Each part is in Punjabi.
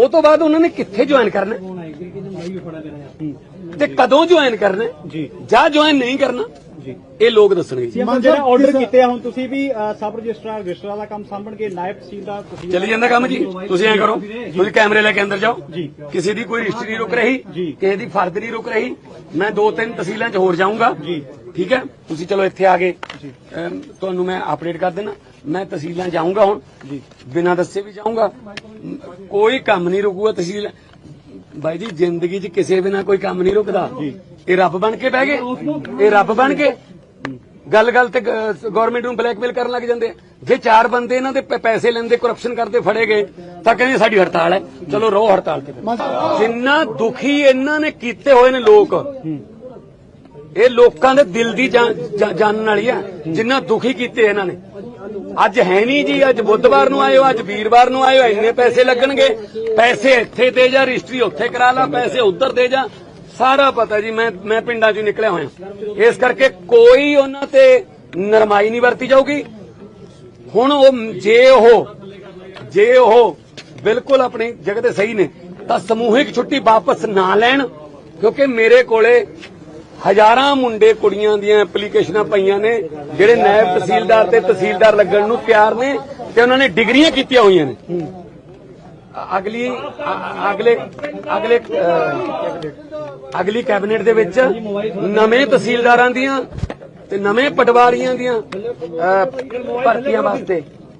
ਉਹ ਤੋਂ ਬਾਅਦ ਉਹਨਾਂ ਨੇ ਕਿੱਥੇ ਜੁਆਇਨ ਕਰਨਾ? ਤੇ ਕਦੋਂ ਜੁਆਇਨ ਕਰਨਾ? ਜੀ ਜਾਂ ਜੁਆਇਨ ਨਹੀਂ ਕਰਨਾ ਜੀ ਇਹ ਲੋਕ ਦੱਸਣਗੇ ਜੀ। ਮਨ ਜਿਹੜਾ ਆਰਡਰ ਕੀਤੇ ਆ ਹੁਣ ਤੁਸੀਂ ਵੀ ਸਬ ਰਜਿਸਟਰਾਰ ਰਜਿਸਟਰਾਰ ਦਾ ਕੰਮ ਸਾਂਭਣ ਕੇ ਨਾਇਬ ਤਹਿਸੀਲਦਾਰ ਤੁਸੀਂ ਚੱਲੀ ਜਾਂਦਾ ਕੰਮ ਜੀ ਤੁਸੀਂ ਐਂ ਕਰੋ ਤੁਸੀਂ ਕੈਮਰੇ ਲੈ ਕੇ ਅੰਦਰ ਜਾਓ ਜੀ। ਕਿਸੇ ਦੀ ਕੋਈ ਰਜਿਸਟਰੀ ਰੁਕ ਰਹੀ। ਕਿਸੇ ਦੀ ਫਰਦ ਨਹੀਂ ਰੁਕ ਰਹੀ ਮੈਂ ਦੋ ਤਿੰਨ ਤਹਿਸੀਲਾਂ 'ਚ ਹੋਰ ਜਾਊਂਗਾ ਜੀ। ਠੀਕ ਹੈ? ਤੁਸੀਂ ਚਲੋ ਇੱਥੇ ਆ ਗਏ। ਅਮ, ਤੁਹਾਨੂੰ ਮੈਂ ਅਪਡੇਟ ਕਰ ਦੇਣਾ। ਮੈਂ ਤਹਿਸੀਲਾਂ ਜਾਊਂਗਾ ਹੁਣ। ਜੀ। ਬਿਨਾਂ ਦੱਸੇ ਵੀ ਜਾਊਂਗਾ। ਮ, ਕੋਈ ਕੰਮ ਨਹੀਂ ਰੁਕੂਗਾ ਤਹਿਸੀਲ। ਬਾਈ ਜੀ ਜ਼ਿੰਦਗੀ 'ਚ ਕਿਸੇ ਬਿਨਾਂ ਕੋਈ ਕੰਮ ਨਹੀਂ ਰੁਕਦਾ। ਇਹ ਰੱਬ ਬਣ ਕੇ ਬਹਿ ਗਏ। ਇਹ ਰੱਬ ਬਣ ਕੇ। ਗੱਲ ਗੱਲ ਤੇ ਗਵਰਨਮੈਂਟ ਨੂੰ ਬਲੈਕਮੇਲ ਕਰਨ ਲੱਗ ਜਾਂਦੇ ਆ। ਜੇ ਚਾਰ ਬੰਦੇ ਇਹਨਾਂ ਦੇ ਪ- ਪੈਸੇ ਲੈਂਦੇ ਕਰਪਸ਼ਨ ਕਰਦੇ ਫੜੇ ਗਏ ਤਾਂ ਕਹਿੰਦੇ ਸਾਡੀ ਹੜਤਾਲ ਹੈ। ਚਲੋ ਰੋ ਹੜਤਾਲ ਤੇ। ਜਿੰਨਾ ਦੁਖੀ ਇਹਨਾਂ ਨੇ ਕੀਤੇ ਹੋਏ ਨੇ ਲੋਕ ਇਹ ਲੋਕਾਂ ਦੇ ਦਿਲ ਦੀ ਜਾਨ- ਜਾਣਨ ਵਾਲੀ ਆ, ਜਿੰਨਾ ਦੁਖੀ ਕੀਤੇ ਇਹਨਾਂ ਨੇ। ਅੱਜ ਹੈ ਨਹੀਂ ਜੀ, ਅੱਜ ਬੁੱਧਵਾਰ ਨੂੰ ਆਇਓ, ਅੱਜ ਵੀਰਵਾਰ ਨੂੰ ਆਇਓ, ਇੰਨੇ ਪੈਸੇ ਲੱਗਣਗੇ। ਪੈਸੇ ਇੱਥੇ ਦੇ ਜਾ, ਰਜਿਸਟਰੀ ਉੱਥੇ ਕਰਾ ਲਾ, ਪੈਸੇ ਉੱਧਰ ਦੇ ਜਾ। ਸਾਰਾ ਪਤਾ ਜੀ, ਮੈਂ ਮੈਂ ਪਿੰਡਾਂ 'ਚੋਂ ਨਿਕਲਿਆ ਹੋਇਆ। ਇਸ ਕਰਕੇ ਕੋਈ ਉਹਨਾਂ ਤੇ ਨਰਮਾਈ ਨਹੀਂ ਵਰਤੀ ਜਾਊਗੀ। ਹੁਣ ਉਹ ਜੇ ਉਹ ਜੇ ਉਹ ਬਿਲਕੁਲ ਆਪਣੀ ਜਗ੍ਹਾ ਤੇ ਸਹੀ ਨੇ, ਤਾਂ ਸਮੂਹਿਕ ਛੁੱਟੀ ਵਾਪਸ ਨਾ ਲੈਣ, ਕਿਉਂਕਿ ਮੇਰੇ ਕੋਲੇ ਹਜ਼ਾਰਾਂ ਮੁੰਡੇ ਕੁੜੀਆਂ ਦੀਆਂ ਐਪਲੀਕੇਸ਼ਨਾਂ ਪਈਆਂ ਨੇ, ਜਿਹੜੇ ਨਾਇਬ ਤਹਿਸੀਲਦਾਰ ਤੇ ਤਹਿਸੀਲਦਾਰ ਲੱਗਣ ਨੂੰ ਤਿਆਰ ਨੇ ਤੇ ਉਹਨਾਂ ਨੇ ਡਿਗਰੀਆਂ ਕੀਤੀਆਂ ਹੋਈਆਂ ਨੇ। ਅਗਲੀ ਅਗਲੇ ਅਗਲੇ ਅਗਲੀ ਕੈਬਨਿਟ ਦੇ ਵਿੱਚ ਨਵੇਂ ਤਹਿਸੀਲਦਾਰਾਂ ਦੀਆਂ ਤੇ ਨਵੇਂ ਪਟਵਾਰੀਆਂ ਦੀਆਂ ਭਰਤੀਆਂ ਵਾਸਤੇ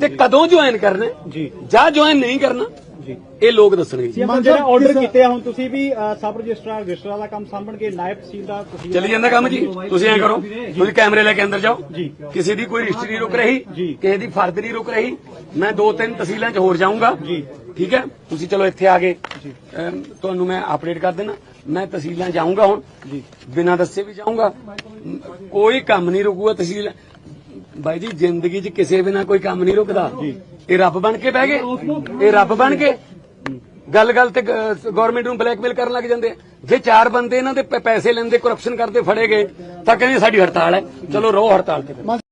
ਤੇ ਕਦੋਂ ਜੁਆਇਨ ਕਰਨਾ? ਹੈ? ਜੀ। ਜਾਂ ਜੁਆਇਨ ਨਹੀਂ ਕਰਨਾ? ਜੀ। ਇਹ ਲੋਕ ਦੱਸਣਗੇ ਜੀ। ਮਨ ਜਿਹੜਾ ਆਰਡਰ ਕੀਤੇ ਆ ਹੁਣ ਤੁਸੀਂ ਵੀ ਸਬ ਰਜਿਸਟਰਾਰ ਰਜਿਸਟਰਾਰ ਦਾ ਕੰਮ ਸਾਂਭਣ ਕੇ ਨਾਇਬ ਤਹਿਸੀਲਦਾਰ ਤੁਸੀਂ ਚੱਲੀ ਜਾਂਦਾ ਕੰਮ ਜੀ? ਤੁਸੀਂ ਐਂ ਕਰੋ ਤੁਸੀਂ ਕੈਮਰੇ ਲੈ ਕੇ ਅੰਦਰ ਜਾਓ। ਜੀ। ਕਿਸੇ ਦੀ ਕੋਈ ਰਜਿਸਟਰੀ ਰੁਕ ਰਹੀ। ਕਿਸੇ ਦੀ ਫਰਦ ਨਹੀਂ ਰੁਕ ਰਹੀ। ਮੈਂ ਦੋ ਤਿੰਨ ਤਹਿਸੀਲਾਂ 'ਚ ਹੋਰ ਜਾਊਂਗਾ। ਜੀ। ਠੀਕ ਹੈ? ਤੁਸੀਂ ਚਲੋ ਇੱਥੇ ਆ ਗਏ। ਤੁਹਾਨੂੰ ਮੈਂ ਅਪਡੇਟ ਕਰ ਦੇਣਾ ਮੈਂ ਤਹਿਸੀਲਾਂ ਜਾਊਂਗਾ ਹੁਣ। ਜੀ। ਬਿਨਾਂ ਦੱਸੇ ਵੀ ਜਾਊਂਗਾ। ਕੋਈ ਕੰਮ ਨਹੀਂ ਰੁਕੂਗਾ ਤਹਿਸੀਲ ਬਾਈ ਜੀ ਜ਼ਿੰਦਗੀ 'ਚ ਕਿਸੇ ਬਿਨਾਂ ਕੋਈ ਕੰਮ ਨਹੀਂ ਰੁਕਦਾ। ਇਹ ਰੱਬ ਬਣ ਕੇ ਬਹਿ ਗਏ। ਇਹ ਰੱਬ ਬਣ ਕੇ ਗੱਲ ਗੱਲ ਤੇ ਗਵਰਨਮੈਂਟ ਨੂੰ ਬਲੈਕਮੇਲ ਕਰਨ ਲੱਗ ਜਾਂਦੇ। ਜੇ ਚਾਰ ਬੰਦੇ ਇਹਨਾਂ ਦੇ ਪੈਸੇ ਲੈਂਦੇ ਕਰਪਸ਼ਨ ਕਰਦੇ ਫੜੇ ਗਏ ਤਾਂ ਕਹਿੰਦੇ ਸਾਡੀ ਹੜਤਾਲ ਹੈ। ਚਲੋ ਰੋ ਹੜਤਾਲ ਤੇ।